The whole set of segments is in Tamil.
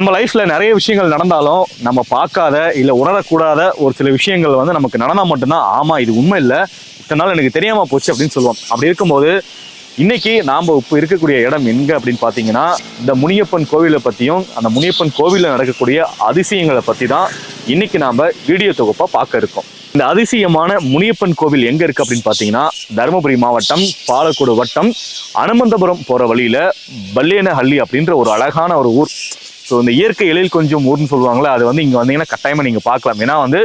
நம்ம லைஃப்ல நிறைய விஷயங்கள் நடந்தாலும் நம்ம பார்க்காத இல்லை உணரக்கூடாத ஒரு சில விஷயங்கள் வந்து நமக்கு நடந்தால் மட்டும்தான் ஆமா இது உண்மை இல்லை இத்தனை நாள் எனக்கு தெரியாம போச்சு அப்படின்னு சொல்லுவோம். அப்படி இருக்கும்போது இன்னைக்கு நாம் இப்போ இருக்கக்கூடிய இடம் எங்க அப்படின்னு பார்த்தீங்கன்னா இந்த முனியப்பன் கோவிலை பற்றியும் அந்த முனியப்பன் கோவிலில் நடக்கக்கூடிய அதிசயங்களை பற்றி தான் இன்னைக்கு நாம் வீடியோ தொகுப்பாக பார்க்க இருக்கோம். இந்த அதிசயமான முனியப்பன் கோவில் எங்க இருக்கு அப்படின்னு பார்த்தீங்கன்னா தருமபுரி மாவட்டம் பாலக்கோடு வட்டம் அனுமந்தபுரம் போற வழியில பல்லேனஹள்ளி அப்படின்ற ஒரு அழகான ஒரு ஊர். ஸோ இந்த இயற்கை எழில் கொஞ்சம் ஊர்னு சொல்லுவாங்களே அது வந்து இங்கே வந்தீங்கன்னா கட்டாயமாக நீங்கள் பார்க்கலாம். ஏன்னா வந்து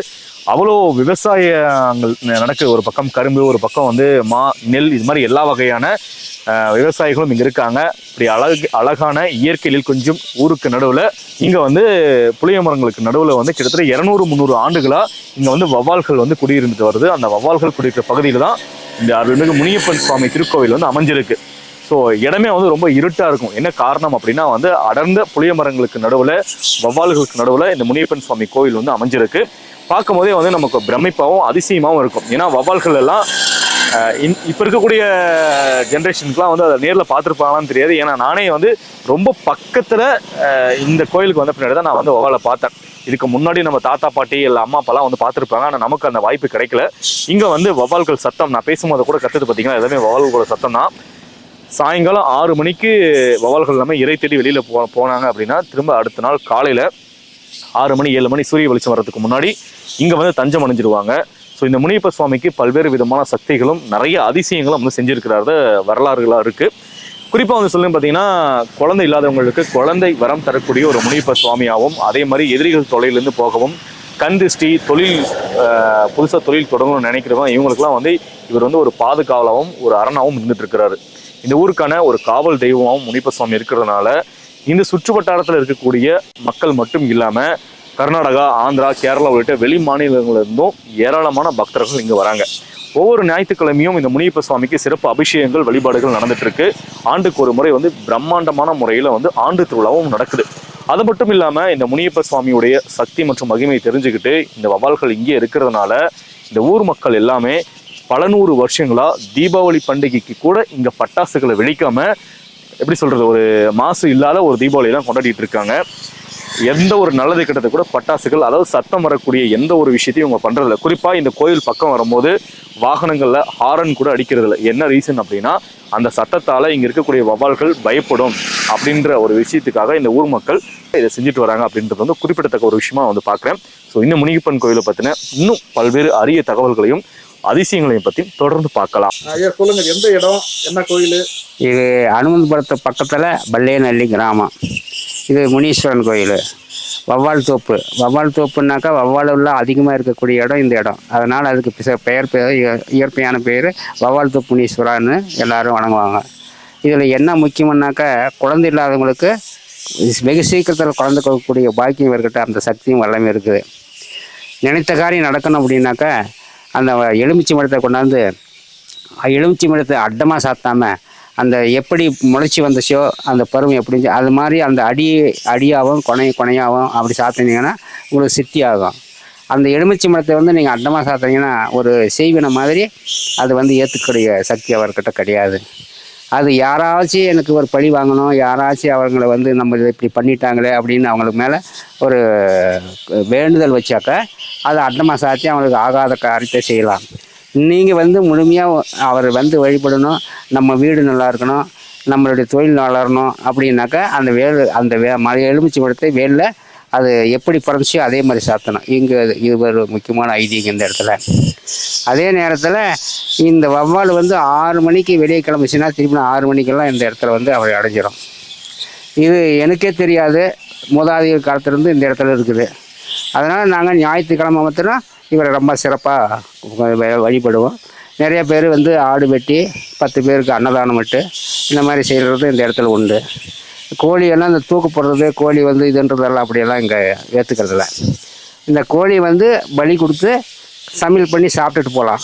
அவ்வளோ விவசாயங்கள் நடக்குது. ஒரு பக்கம் கரும்பு ஒரு பக்கம் வந்து மா நெல் இது மாதிரி எல்லா வகையான விவசாயிகளும் இங்கே இருக்காங்க. இப்படி அழகு அழகான இயற்கை எழில் கொஞ்சம் ஊருக்கு நடுவில் இங்கே வந்து புளிய மரங்களுக்கு நடுவில் வந்து கிட்டத்தட்ட இரநூறு முந்நூறு ஆண்டுகளாக இங்கே வந்து வவ்வால்கள் வந்து குடியிருந்துட்டு வருது. அந்த வவ்வால்கள் குடியிருக்கிற பகுதியில் தான் இந்த அருள்மிகு முனியப்பன் சுவாமி திருக்கோவில் வந்து அமைஞ்சிருக்கு. ஸோ இடமே வந்து ரொம்ப இருட்டாக இருக்கும். என்ன காரணம் அப்படின்னா வந்து அடர்ந்த புளிய மரங்களுக்கு நடுவில் வவ்வால்களுக்கு நடுவில் இந்த முனியப்பன் சுவாமி கோயில் வந்து அமைஞ்சிருக்கு. பார்க்கும் போதே வந்து நமக்கு பிரமிப்பாகவும் அதிசயமாகவும் இருக்கும். ஏன்னா வவ்வால்கள் எல்லாம் இப்போ இன்- இருக்கக்கூடிய ஜென்ரேஷனுக்குலாம் வந்து அதை நேரில் பார்த்துருப்பாங்களான்னு தெரியாது. ஏன்னா நானே வந்து ரொம்ப பக்கத்தில் இந்த கோயிலுக்கு வந்த பின்னாடி தான் நான் வந்து வவ்வாலை பார்த்தேன். இதுக்கு முன்னாடி நம்ம தாத்தா பாட்டி இல்லை அம்மா அப்பாலாம் வந்து பார்த்துருப்பாங்க. ஆனால் நமக்கு அந்த வாய்ப்பு கிடைக்கல. இங்கே வந்து வவ்வால்கள் சத்தம் நான் பேசும்போது கூட கற்றுட்டு பார்த்தீங்கன்னா எல்லாமே வவால்களோட சத்தம் தான். சாயங்காலம் ஆறு மணிக்கு வவால்கள் எல்லாமே இறை தேடி வெளியில் போ போனாங்க அப்படின்னா திரும்ப அடுத்த நாள் காலையில் ஆறு மணி ஏழு மணி சூரிய வெளிச்சம் வர்றதுக்கு முன்னாடி இங்கே வந்து தஞ்சம் அடைஞ்சிருவாங்க. ஸோ இந்த முனியப்ப சுவாமிக்கு பல்வேறு விதமான சக்திகளும் நிறைய அதிசயங்களும் வந்து செஞ்சிருக்கிறாரு வரலாறுகளாக இருக்குது குறிப்பாக வந்து சொல்லுங்க பார்த்தீங்கன்னா குழந்தை இல்லாதவங்களுக்கு குழந்தை வரம் தரக்கூடிய ஒரு முனியப்ப சுவாமியாகவும் அதே மாதிரி எதிரிகள் தொலையிலேருந்து போகவும் கண் திருஷ்டி தொழில் புதுசாக தொழில் தொடங்கணும்னு நினைக்கிறவங்க இவங்களுக்குலாம் வந்து இவர் வந்து ஒரு பாதுகாவலாகவும் ஒரு அரணாகவும் இருந்துட்டு இருக்கிறாரு. இந்த ஊருக்கான ஒரு காவல் தெய்வமாகவும் முனிப்ப சுவாமி இருக்கிறதுனால இந்த சுற்று வட்டாரத்தில் இருக்கக்கூடிய மக்கள் மட்டும் இல்லாமல் கர்நாடகா ஆந்திரா கேரளா உள்ளிட்ட வெளி மாநிலங்களிலிருந்தும் ஏராளமான பக்தர்கள் இங்கே வராங்க. ஒவ்வொரு ஞாயிற்றுக்கிழமையும் இந்த முனியப்ப சுவாமிக்கு சிறப்பு அபிஷேகங்கள் வழிபாடுகள் நடந்துட்டு இருக்கு ஆண்டுக்கு ஒரு முறை வந்து பிரம்மாண்டமான முறையில் வந்து ஆண்டு திருவிழாவும் நடக்குது. அது மட்டும் இல்லாமல் இந்த முனியப்ப சுவாமியுடைய சக்தி மற்றும் மகிமையை தெரிஞ்சுக்கிட்டு இந்த வவால்கள் இங்கே இருக்கிறதுனால இந்த ஊர் மக்கள் எல்லாமே பல நூறு வருஷங்களா தீபாவளி பண்டிகைக்கு கூட இங்க பட்டாசுகளை வெடிக்காம எப்படி சொல்றது ஒரு மாசு இல்லாத ஒரு தீபாவளியெல்லாம் கொண்டாடிட்டு இருக்காங்க. எந்த ஒரு நல்லது கெட்டது கூட பட்டாசுகள் அதாவது சத்தம் வரக்கூடிய எந்த ஒரு விஷயத்தையும் இவங்க பண்ணுறதில்ல குறிப்பாக இந்த கோயில் பக்கம் வரும்போது வாகனங்களில் ஹாரன் கூட அடிக்கிறதில்ல. என்ன ரீசன் அப்படின்னா அந்த சத்தத்தால் இங்கே இருக்கக்கூடிய வவால்கள் பயப்படும் அப்படின்ற ஒரு விஷயத்துக்காக இந்த ஊர் மக்கள் இதை செஞ்சுட்டு வராங்க அப்படின்றது வந்து குறிப்பிடத்தக்க ஒரு விஷயமா வந்து பார்க்குறேன். ஸோ இந்த முனிகப்பன் கோயிலை பற்றின இன்னும் பல்வேறு அரிய தகவல்களையும் அதிசயங்களையும் பற்றி தொடர்ந்து பார்க்கலாம். சொல்லுங்க எந்த இடம் என்ன கோயில்? இது அனுமந்தபுரத்து பக்கத்தில் பல்லேநல்லி கிராமம். இது முனீஸ்வரன் கோயில். வவ்வால் தோப்பு. வவ்வால் தோப்புனாக்கா வவ்வால் உள்ள அதிகமாக இருக்கக்கூடிய இடம் இந்த இடம். அதனால் அதுக்கு பெயர் பெயர் இய- இயற்கையான பேர் வவ்வால் தோப்பு முனீஸ்வரான்னு எல்லாரும் வணங்குவாங்க. இதில் என்ன முக்கியம்னாக்கா குழந்தை இல்லாதவங்களுக்கு வெகு சீக்கிரத்தில் குழந்தை கொடுக்கக்கூடிய பாக்கியம் இருக்கட்டும் அந்த சக்தியும் வல்லமே இருக்குது. நினைத்த காரியம் நடக்கணும் அப்படின்னாக்கா அந்த எலுமிச்சை மரத்தை கொண்டாந்து எலுமிச்சை மரத்தை அட்டமாக சாத்தாம அந்த எப்படி முளைச்சி வந்துச்சோ அந்த பருவம் எப்படி அது மாதிரி அந்த அடி அடியாகவும் கொனை கொனையாகவும் அப்படி சாத்தினீங்கன்னா உங்களுக்கு சித்தி ஆகும். அந்த எலுமிச்சை மரத்தை வந்து நீங்கள் அட்டமாக சாத்தினீங்கன்னா ஒரு செய்வின மாதிரி அது வந்து ஏற்றுக்கூடிய சக்தி அவர்கிட்ட கிடையாது. அது யாராச்சும் எனக்கு ஒரு பழி வாங்கணும் யாராச்சும் அவங்கள வந்து நம்ம இதை இப்படி பண்ணிட்டாங்களே அப்படின்னு அவங்களுக்கு மேலே ஒரு வேண்டுதல் வச்சாக்க அதை அட்டமாக சாத்தி அவங்களுக்கு ஆகாத காரியத்தை செய்யலாம். நீங்கள் வந்து முழுமையாக அவர் வந்து வழிபடணும் நம்ம வீடு நல்லா இருக்கணும் நம்மளுடைய தொழில் வளரணும் அப்படின்னாக்கா அந்த வேல் அந்த வே மலை எலுமிச்சி படத்தை வேலில் அது எப்படி பிறந்துச்சோ அதே மாதிரி சாத்தணும். இங்கே இது ஒரு முக்கியமான ஐதீகம் இந்த இடத்துல. அதே நேரத்தில் இந்த வவ்வால் வந்து ஆறு மணிக்கு வெளியே கிளம்பிச்சுன்னா திரும்பி ஆறு மணிக்கெல்லாம் இந்த இடத்துல வந்து அவரை அடைஞ்சிடும் இது எனக்கே தெரியாது. மூதாதையர் காலத்துலேருந்து இந்த இடத்துல இருக்குது. அதனால் நாங்கள் ஞாயிற்றுக்கிழமை மாத்திரம் இவரை ரொம்ப சிறப்பாக வழிபடுவோம். நிறைய பேர் வந்து ஆடு வெட்டி பத்து பேருக்கு அன்னதானம் விட்டு இந்த மாதிரி செய்கிறது இந்த இடத்துல உண்டு. கோழியெல்லாம் இந்த தூக்கு போடுறது கோழி வந்து இதுன்றதெல்லாம் அப்படியெல்லாம் இங்கே ஏற்றுக்கிறதில்ல இந்த கோழி வந்து பலி கொடுத்து சமையல் பண்ணி சாப்பிட்டுட்டு போகலாம்.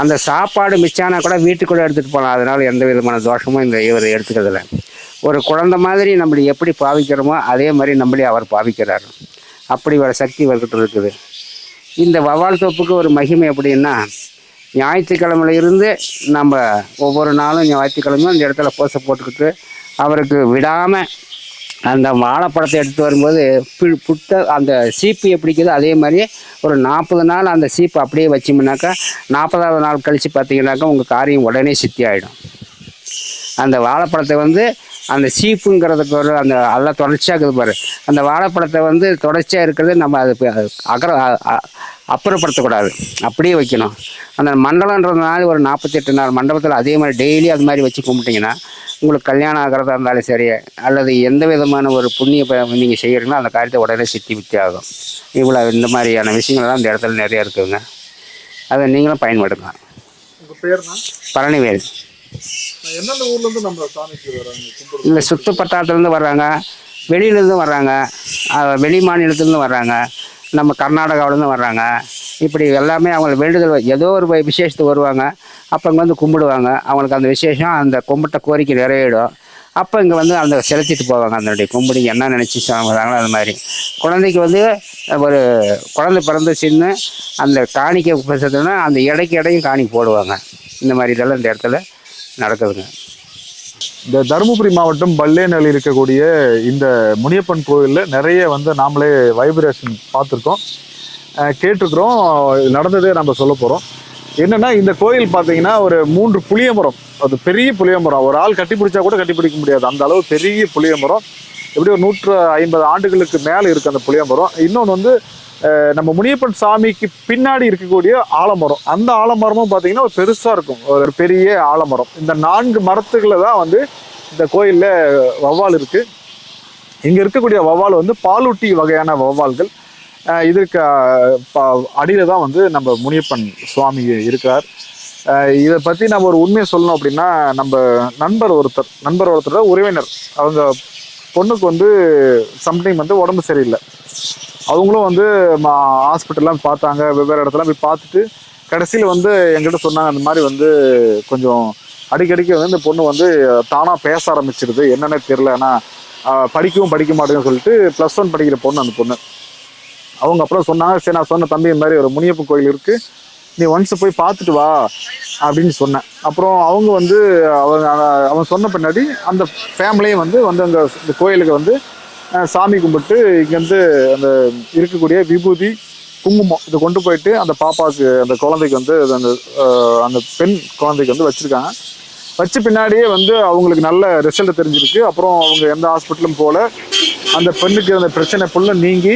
அந்த சாப்பாடு மிச்சானா கூட வீட்டுக்குள்ளே எடுத்துகிட்டு போகலாம். அதனால் எந்த விதமான தோஷமும் இந்த இவர் எடுத்துக்கிறதில்ல. ஒரு குழந்தை மாதிரி நம்மளை எப்படி பாவிக்கிறோமோ அதே மாதிரி நம்மளே அவர் பாவிக்கிறார். அப்படி ஒரு சக்தி இவர்கிட்ட இருக்குது. இந்த வவால் தோப்புக்கு ஒரு மகிமை எப்படின்னா ஞாயிற்றுக்கிழமையில இருந்து நம்ம ஒவ்வொரு நாளும் ஞாயிற்றுக்கிழமையும் அந்த இடத்துல போசை போட்டுக்கிட்டு அவருக்கு விடாமல் அந்த வாழைப்பழத்தை எடுத்து வரும்போது புட்ட அந்த சீப்பு எப்படிக்குதோ அதே மாதிரி ஒரு நாற்பது நாள் அந்த சீப்பு அப்படியே வச்சோம்னாக்கா நாற்பதாவது நாள் கழித்து பார்த்தீங்கன்னாக்கா உங்கள் காரியம் உடனே சித்தி ஆகிடும் அந்த வாழைப்பழத்தை வந்து அந்த சீப்புங்கிறதுக்கு ஒரு அந்த எல்லாம் தொடர்ச்சியாக இருக்குது பாரு. அந்த வாழைப்பழத்தை வந்து தொடர்ச்சியாக இருக்கிறது நம்ம அது அகர அப்புறப்படுத்தக்கூடாது. அப்படியே வைக்கணும். அந்த மண்டலன்றதுனால ஒரு நாற்பத்தெட்டு நாள் மண்டபத்தில் அதே மாதிரி டெய்லி அது மாதிரி வச்சு கும்பிட்டிங்கன்னா உங்களுக்கு கல்யாணம் ஆகிறதா இருந்தாலும் சரி அல்லது எந்த விதமான ஒரு புண்ணிய நீங்கள் செய்கிறீங்களோ அந்த காரியத்தை உடனே சித்தி வித்தி ஆகும். இவ்வளோ இந்த மாதிரியான விஷயங்கள்லாம் இந்த இடத்துல நிறைய இருக்குதுங்க. அதை நீங்களும் பயன்படுத்தலாம். பழனிவேல். எந்தெந்த ஊர்லேருந்து நம்ம சாமிக்கு வராங்க கும்பிடுறது சுற்று வட்டாரத்துலேருந்து வர்றாங்க. வெளியிலேருந்து வர்றாங்க. வெளி மாநிலத்துலேருந்து வர்றாங்க. நம்ம கர்நாடகாவிலேருந்து வர்றாங்க. இப்படி எல்லாமே அவங்க வேண்டுதல் ஏதோ ஒரு விசேஷத்துக்கு வருவாங்க. அப்போ இங்கே வந்து கும்பிடுவாங்க. அவங்களுக்கு அந்த விசேஷம் அந்த கும்பிட்ட கோரிக்கை நிறைவேடும் அப்போ இங்கே வந்து அந்த செலுத்திட்டு போவாங்க. அதனுடைய கும்பிடி என்ன நினச்சி வராங்களோ அது மாதிரி. குழந்தைக்கு வந்து ஒரு குழந்தை பிறந்த சின்ன அந்த காணிக்கை பேசுறதுன்னா அந்த இடைக்கு இடையும் காணி போடுவாங்க. இந்த மாதிரி இதெல்லாம் இந்த இடத்துல நடக்குதுங்க. இந்த தருமபுரி மாவட்டம் பல்லேனல் இருக்கக்கூடிய இந்த முனியப்பன் கோயிலில் நிறைய வந்து நாமளே வைப்ரேஷன் பார்த்துருக்கோம். கேட்டிருக்கிறோம். நடந்ததே நம்ம சொல்ல போகிறோம் என்னென்னா இந்த கோயில் பார்த்தீங்கன்னா ஒரு மூன்று புளிய மரம் அது பெரிய புளிய மரம் ஒரு ஆள் கட்டி பிடிச்சா கூட கட்டி பிடிக்க முடியாது. அந்த அளவு பெரிய புளிய மரம் எப்படி ஒரு நூற்று ஐம்பது ஆண்டுகளுக்கு மேலே இருக்குது அந்த புளிய மரம் இன்னொன்று வந்து நம்ம முனியப்பன் சாமிக்கு பின்னாடி இருக்கக்கூடிய ஆலமரம். அந்த ஆலமரமும் பார்த்தீங்கன்னா ஒரு பெருசாக இருக்கும். ஒரு பெரிய ஆலமரம். இந்த நான்கு மரத்துக்களை தான் வந்து இந்த கோயிலில் வவ்வால் இருக்குது இங்கே இருக்கக்கூடிய வவ்வால் வந்து பாலூட்டி வகையான வவ்வால்கள் இதுக்கு இதற்கு அடியில் தான் வந்து நம்ம முனியப்பன் சுவாமி இருக்கிறார். இதை பற்றி நம்ம ஒரு உண்மையை சொல்லணும் அப்படின்னா நம்ம நண்பர் ஒருத்தர் நண்பர் ஒருத்தர் உறவினர். அவங்க பொண்ணுக்கு வந்து சம்டைம் வந்து உடம்பு சரியில்லை. அவங்களும் வந்து ஹாஸ்பிட்டல்லாம் பார்த்தாங்க வெவ்வேறு இடத்துல போய் பார்த்துட்டு கடைசியில் வந்து எங்கிட்ட சொன்னாங்க அந்த மாதிரி வந்து கொஞ்சம் அடிக்கடிக்கு வந்து இந்த பொண்ணு வந்து தானாக பேச ஆரம்பிச்சிருது. என்னென்னே தெரில ஆனால் படிக்கவும் படிக்க மாட்டேங்குன்னு சொல்லிட்டு ப்ளஸ் ஒன் படிக்கிற பொண்ணு அந்த பொண்ணு. அவங்க அப்புறம் சொன்னாங்க சரி நான் சொன்ன தம்பி இந்த மாதிரி ஒரு முனியப்பன் கோயில் இருக்குது நீ ஒன்ஸ் போய் பார்த்துட்டு வா அப்படின்னு சொன்னேன். அப்புறம் அவங்க வந்து அவங்க அவன் சொன்ன பின்னாடி அந்த ஃபேமிலியும் வந்து வந்து அங்கே இந்த கோயிலுக்கு வந்து சாமி கும்பிட்டு இங்கேருந்து அந்த இருக்கக்கூடிய விபூதி குங்குமம் இதை கொண்டு போயிட்டு அந்த பாப்பாவுக்கு அந்த குழந்தைக்கு வந்து அந்த அந்த பெண் குழந்தைக்கு வந்து வச்சுருக்காங்க. வச்ச பின்னாடியே வந்து அவங்களுக்கு நல்ல ரிசல்ட் தெரிஞ்சிருக்கு. அப்புறம் அவங்க எந்த ஹாஸ்பிட்டலும் போல அந்த பெண்ணுக்கு அந்த பிரச்சனை ஃபுல்லாக நீங்கி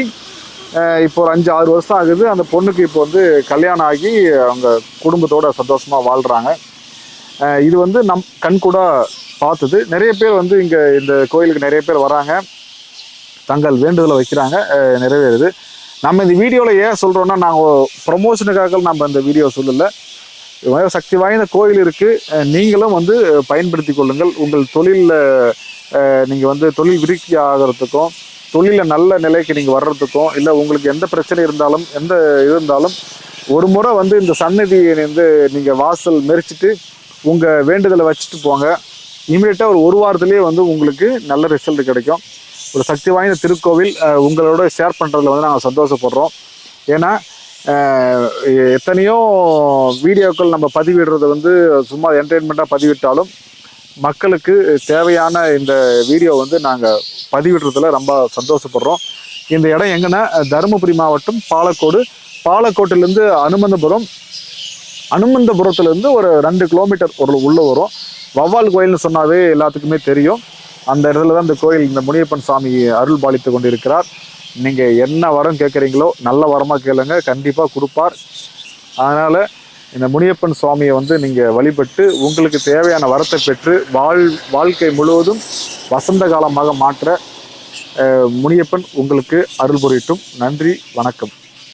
இப்போ ஒரு அஞ்சு ஆறு வருஷம் ஆகுது. அந்த பொண்ணுக்கு இப்போ வந்து கல்யாணம் ஆகி அவங்க குடும்பத்தோட சந்தோஷமாக வாழ்கிறாங்க இது வந்து நம் கண் கூட பார்த்தது. நிறைய பேர் வந்து இங்கே இந்த கோயிலுக்கு நிறைய பேர் வராங்க. தங்கள் வேண்டுதலை வைக்கிறாங்க நிறைவேறுது. நம்ம இந்த வீடியோவில் ஏன் சொல்கிறோன்னா நாங்கள் ப்ரொமோஷனுக்காக நம்ம இந்த வீடியோ சொல்லலை. சக்தி வாய்ந்த கோயில் இருக்குது நீங்களும் வந்து பயன்படுத்தி கொள்ளுங்கள். உங்கள் தொழிலில் நீங்கள் வந்து தொழில் விருத்தி ஆகிறதுக்கும் தொழிலில் நல்ல நிலைக்கு நீங்கள் வர்றதுக்கும் இல்லை உங்களுக்கு எந்த பிரச்சனை இருந்தாலும் எந்த இது இருந்தாலும் ஒரு முறை வந்து இந்த சன்னதியை வந்து நீங்கள் வாசல் மெரிச்சிட்டு உங்கள் வேண்டுதலை வச்சுட்டு போங்க. இமீடியட்டாக ஒரு ஒரு வாரத்துலேயே வந்து உங்களுக்கு நல்ல ரிசல்ட் கிடைக்கும். ஒரு சக்தி வாய்ந்த திருக்கோவில் உங்களோட ஷேர் பண்ணுறதுல வந்து நாங்கள் சந்தோஷப்படுறோம். ஏன்னா எத்தனையோ வீடியோக்கள் நம்ம பதிவிடுறது வந்து சும்மா என்டர்டெயின்மெண்ட்டாக பதிவிட்டாலும் மக்களுக்கு தேவையான இந்த வீடியோ வந்து நாங்கள் பதிவிடுறதுல ரொம்ப சந்தோஷப்படுறோம். இந்த இடம் எங்கன்னா தருமபுரி மாவட்டம் பாலக்கோடு. பாலக்கோட்டிலேருந்து அனுமந்தபுரம் அனுமந்தபுரத்துலேருந்து ஒரு ரெண்டு கிலோமீட்டர் ஒரு உள்ளே வரும். வவ்வால் கோயில்னு சொன்னாவே எல்லாத்துக்குமே தெரியும். அந்த இடத்துல தான் இந்த கோயில் இந்த முனியப்பன் சாமி அருள் பாலித்து கொண்டிருக்கிறார். நீங்கள் என்ன வரம் கேட்குறீங்களோ நல்ல வரமாக கேளுங்க. கண்டிப்பாக கொடுப்பார். அதனால் இந்த முனியப்பன் சுவாமியை வந்து நீங்கள் வழிபட்டு உங்களுக்கு தேவையான வரத்தை பெற்று வாழ் வாழ்க்கை முழுவதும் வசந்த காலமாக மாற்ற முனியப்பன் உங்களுக்கு அருள் புரியட்டும். நன்றி வணக்கம்.